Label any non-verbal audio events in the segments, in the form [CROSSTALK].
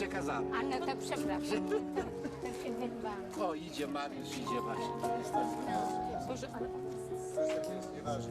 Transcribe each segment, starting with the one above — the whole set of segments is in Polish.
ja- ja już im przekazałem. A no to przepraszam. To się wyrwałam. O, idzie Mariusz, idzie właśnie. To jest tak. Boże, ale Znaczy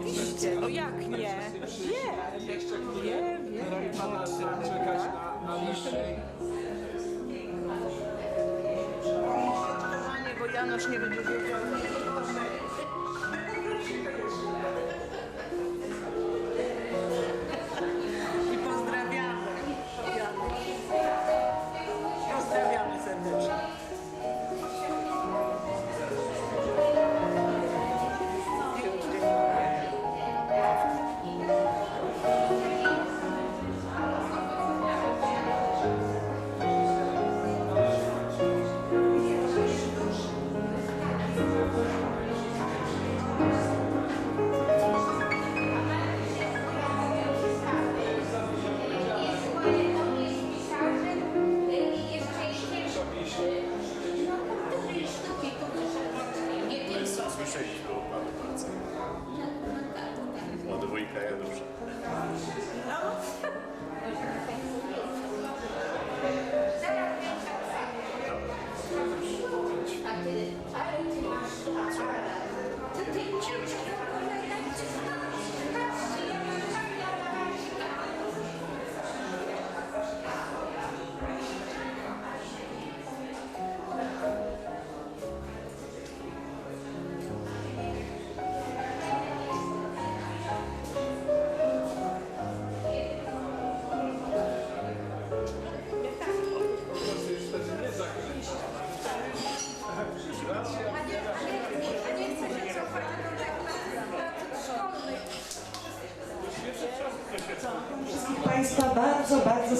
Oczywiście, no jak nie? Nie, nie, nie. czekać na, na niższej. Panie, bo Janusz nie będzie wiedział.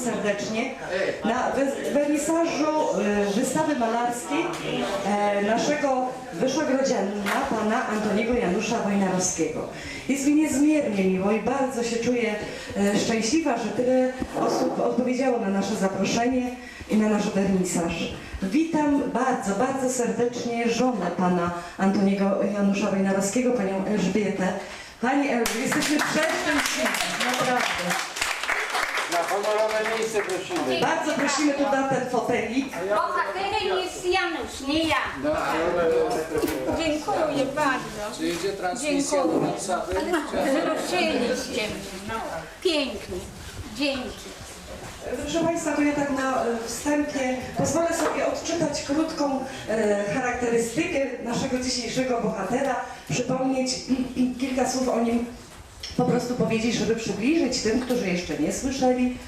Serdecznie na wernisażu e, wystawy malarskiej e, naszego wyszłogrodzianina, pana Antoniego Janusza Wojnarowskiego. Jest mi niezmiernie miło i bardzo się czuję e, szczęśliwa, że tyle osób odpowiedziało na nasze zaproszenie i na nasz wernisaż. Witam bardzo, bardzo serdecznie żonę pana Antoniego Janusza Wojnarowskiego, panią Elżbietę. Pani Elżbieta, jesteśmy przeszczęśliwi, naprawdę. Honorowe miejsce prosimy. Bardzo prosimy tu na ten fotelik. Bohaterem jest Janusz, nie ja. No, ale... Dziękuję bardzo. Czy jedzie transmisja do Dziękuję. Warszawy? Wzruszyliście mnie. Pięknie. Dzięki. Proszę Państwa, to ja tak na e, wstępie pozwolę sobie odczytać krótką e, charakterystykę naszego dzisiejszego bohatera, przypomnieć [CLEARS THROAT] kilka słów o nim, po prostu powiedzieć, żeby przybliżyć tym, którzy jeszcze nie słyszeli,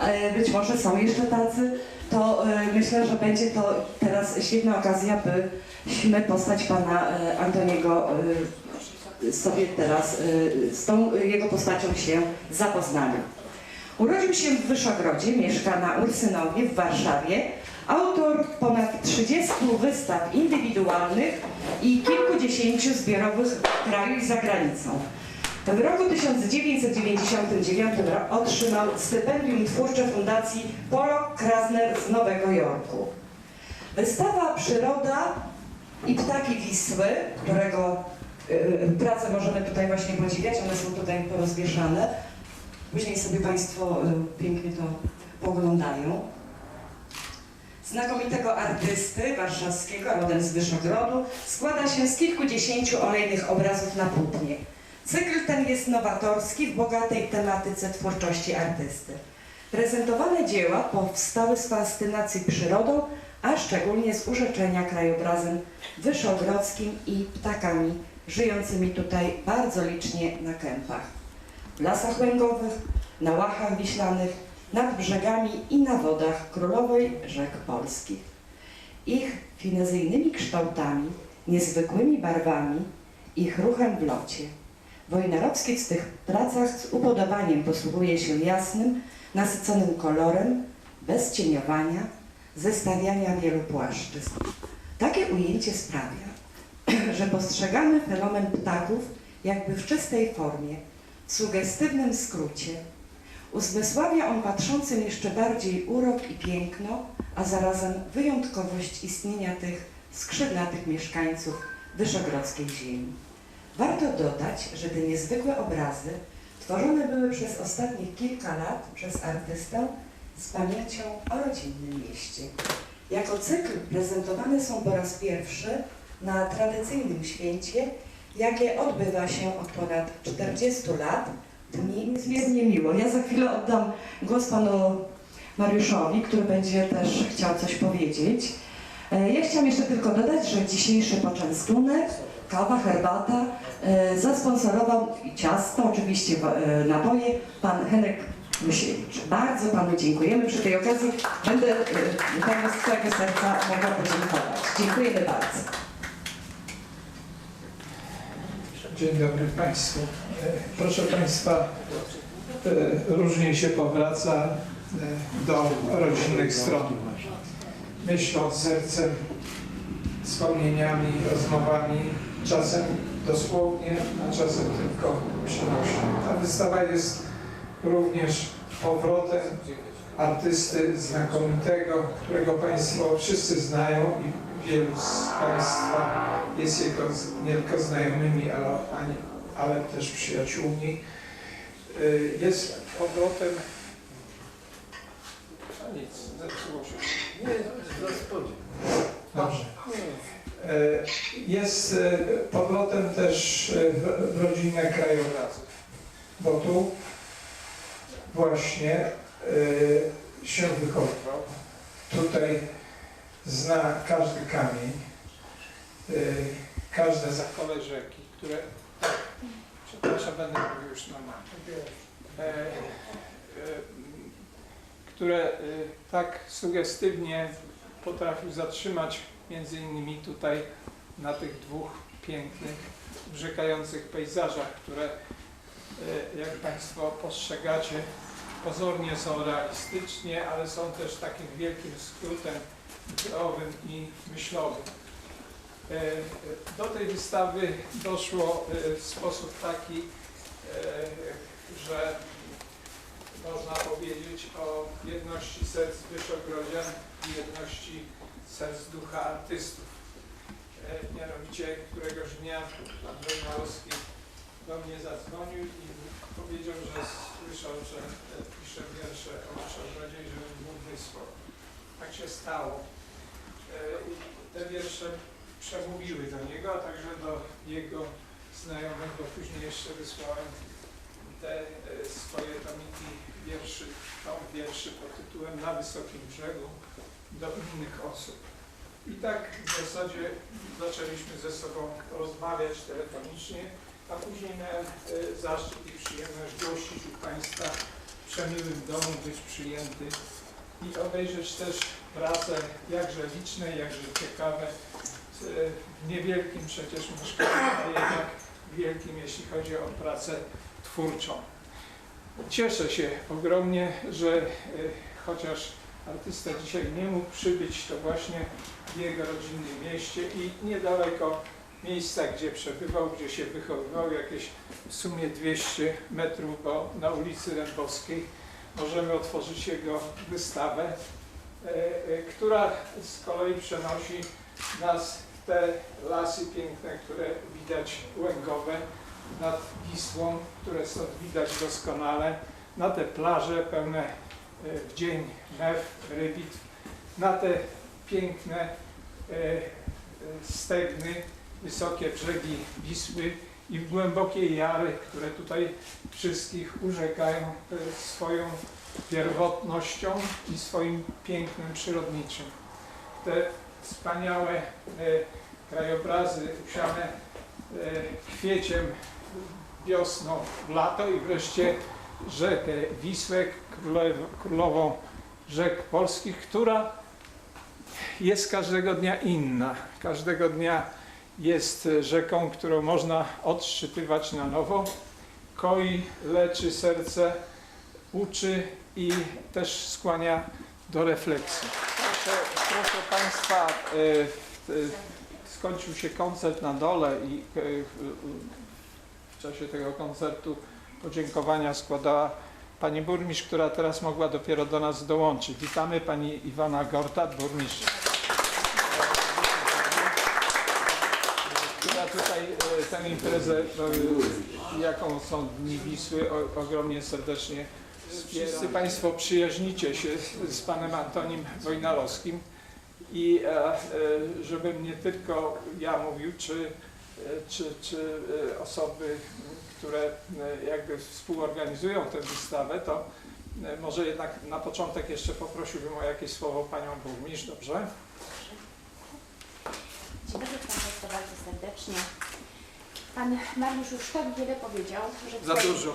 e, być może są jeszcze tacy, to e, myślę, że będzie to teraz świetna okazja, byśmy postać pana e, Antoniego sobie teraz z tą jego postacią się zapoznali. Urodził się w Wyszogrodzie, mieszka na Ursynowie w Warszawie. Autor ponad 30 wystaw indywidualnych i kilkudziesięciu zbiorowych w kraju i za granicą. W roku 1999 ro- otrzymał stypendium twórcze Fundacji Pollock Krasner z Nowego Jorku. Wystawa Przyroda i Ptaki Wisły, którego y, y, pracę możemy tutaj właśnie podziwiać, one są tutaj porozwieszane. Później sobie Państwo y, pięknie to poglądają. Znakomitego artysty warszawskiego, rodem z Wyszogrodu, składa się z kilkudziesięciu olejnych obrazów na płótnie. Cykl ten jest nowatorski w bogatej tematyce twórczości artysty. Prezentowane dzieła powstały z fascynacji przyrodą, a szczególnie z urzeczenia krajobrazem wyszogrodzkim i ptakami żyjącymi tutaj bardzo licznie na kępach. W lasach łęgowych, na łachach wiślanych, nad brzegami i na wodach królowej rzek polskich. Ich finezyjnymi kształtami, niezwykłymi barwami, ich ruchem w locie. Wojnarowski w tych pracach z upodobaniem posługuje się jasnym, nasyconym kolorem, bez cieniowania, zestawiania wielu płaszczyzn. Takie ujęcie sprawia, [CLEARS THROAT] że postrzegamy fenomen ptaków jakby w czystej formie, w sugestywnym skrócie. Uzmysławia on patrzącym jeszcze bardziej urok i piękno, a zarazem wyjątkowość istnienia tych skrzydlatych mieszkańców wyszogrodzkiej ziemi. Warto dodać, że te niezwykłe obrazy tworzone były przez ostatnich kilka lat przez artystę z pamięcią o rodzinnym mieście. Jako cykl prezentowane są po raz pierwszy na tradycyjnym święcie, jakie odbywa się od ponad 40 lat. Dni niezmiernie miło. Ja za chwilę oddam głos panu Mariuszowi, który będzie też chciał coś powiedzieć. E, Ja chciałam jeszcze tylko dodać, że dzisiejszy poczęstunek, kawa, herbata, e, zasponsorował ciasto, oczywiście e, napoje, pan Henryk Mysiewicz. Bardzo panu dziękujemy. Przy tej okazji będę e, panu z całego serca mogła podziękować. Dziękujemy bardzo. Dzień dobry Państwu. E, Proszę Państwa, e, różnie się powraca e, do rodzinnych stron. Myśląc sercem, wspomnieniami, rozmowami, czasem dosłownie, a czasem tylko przenośnie. Ta wystawa jest również powrotem artysty znakomitego, którego Państwo wszyscy znają i wielu z Państwa jest jego nie tylko znajomymi, ale, ale też przyjaciółmi. Y, Jest powrotem... A nic, zepsuło się. Nie, w zaspodzie. Dobrze. E, Jest e, powrotem też e, w- rodzinę krajobrazów, bo tu właśnie e, się wychowywał. Tutaj zna każdy kamień, e, każde zakole rzeki, które... Przepraszam, będę mówił już. E, e, które e, tak sugestywnie potrafił zatrzymać między innymi tutaj na tych dwóch pięknych, brzekających pejzażach, które e, jak Państwo postrzegacie pozornie są realistycznie, ale są też takim wielkim skrótem ideowym i myślowym. E, Do tej wystawy doszło e, w sposób taki, że można powiedzieć o jedności serc Wyszogrodzian i jedności serc ducha artystów. E, Mianowicie któregoś dnia pan Wojnarowski do mnie zadzwonił i powiedział, że słyszał, że e, piszę wiersze o i żebym mu wysłał. Tak się stało. E, te wiersze przemówiły do niego, a także do jego znajomego. Później jeszcze wysłałem te swoje tomiki wierszy, tom wierszy pod tytułem Na Wysokim Brzegu do innych osób. I tak w zasadzie zaczęliśmy ze sobą rozmawiać telefonicznie, a później miałem e, zaszczyt i przyjemność gościć u Państwa w przemiłym domu, być przyjęty i obejrzeć też pracę jakże liczne, jakże ciekawe, e, w niewielkim przecież mieszkaniu, a jednak wielkim, jeśli chodzi o pracę twórczą. Cieszę się ogromnie, że e, chociaż artysta dzisiaj nie mógł przybyć, to właśnie w jego rodzinnym mieście i niedaleko miejsca, gdzie przebywał, gdzie się wychowywał, jakieś w sumie 200 metrów, bo na ulicy Rębowskiej możemy otworzyć jego wystawę, e, e, która z kolei przenosi nas w te lasy piękne, które widać łęgowe nad Wisłą, które stąd widać doskonale, na te plaże pełne w dzień mew, rybitw, na te piękne e, e, stegny, wysokie brzegi Wisły i głębokie jary, które tutaj wszystkich urzekają e, swoją pierwotnością i swoim pięknem przyrodniczym. Te wspaniałe krajobrazy usiane kwieciem wiosną, w lato i wreszcie rzekę Wisłę, królową rzek polskich, która jest każdego dnia inna. Każdego dnia jest rzeką, którą można odszczytywać na nowo. Koi, leczy serce, uczy i też skłania do refleksji. Proszę, proszę Państwa, e, e, skończył się koncert na dole i e, w czasie tego koncertu podziękowania składała Pani burmistrz, która teraz mogła dopiero do nas dołączyć. Witamy Pani Iwana Gortat, burmistrz. Która tutaj e, tę imprezę, e, jaką są Dni Wisły, ogromnie serdecznie. Wszyscy Państwo przyjaźnicie się z, Panem Antonim Wojnarowskim i e, żebym nie tylko ja mówił, czy, czy, czy osoby, które e, jakby współorganizują tę wystawę, to e, może jednak na początek jeszcze poprosiłbym o jakieś słowo Panią Burmistrz, dobrze? Dzień dobry Państwu bardzo serdecznie. Pan Mariusz już tak wiele powiedział, że, Za tutaj- dużo.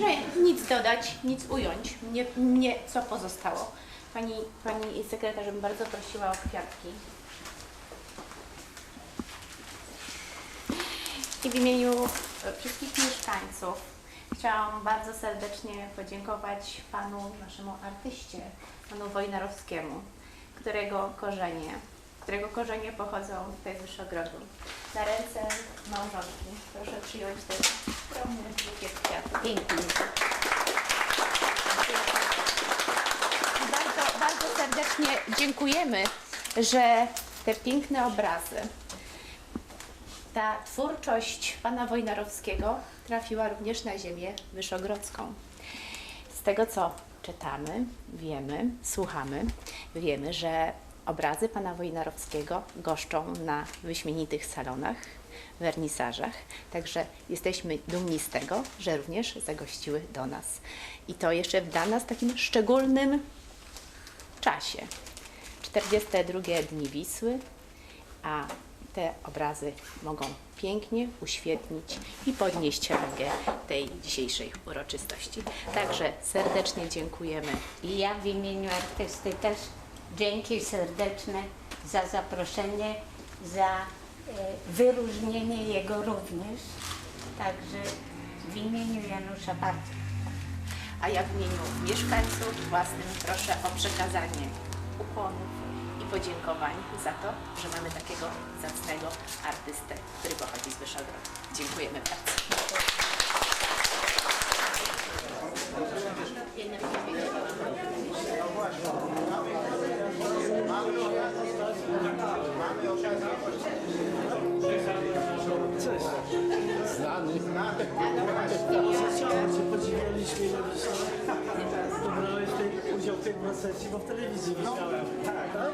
że nic dodać, nic ująć. Mnie, mnie co pozostało. Pani, pani sekretarz bym bardzo prosiła o kwiatki. I w imieniu wszystkich mieszkańców chciałam bardzo serdecznie podziękować panu, naszemu artyście, panu Wojnarowskiemu, którego korzenie, którego korzenie pochodzą tutaj z Wyszogrodu. Na ręce małżonki proszę przyjąć ten skromny bukiet kwiatów. Piękny. Bardzo, bardzo serdecznie dziękujemy, że te piękne obrazy, ta twórczość pana Wojnarowskiego trafiła również na ziemię wyszogrodzką. Z tego co czytamy, wiemy, słuchamy, wiemy, że obrazy pana Wojnarowskiego goszczą na wyśmienitych salonach, wernisażach, także jesteśmy dumni z tego, że również zagościły do nas. I to jeszcze w dla nas takim szczególnym czasie. 42 dni Wisły, a te obrazy mogą pięknie uświetnić i podnieść rangę tej dzisiejszej uroczystości. Także serdecznie dziękujemy. I ja w imieniu artysty też dzięki serdeczne za zaproszenie, za e, wyróżnienie jego również. Także w imieniu Janusza bardzo. A ja w imieniu mieszkańców własnym proszę o przekazanie ukłonów podziękowań za to, że mamy takiego zacnego artystę, który pochodzi z Wyszogrodu. Dziękujemy bardzo. Podziwialiśmy ile Brałeś chciałbym sesji. Tak, tak?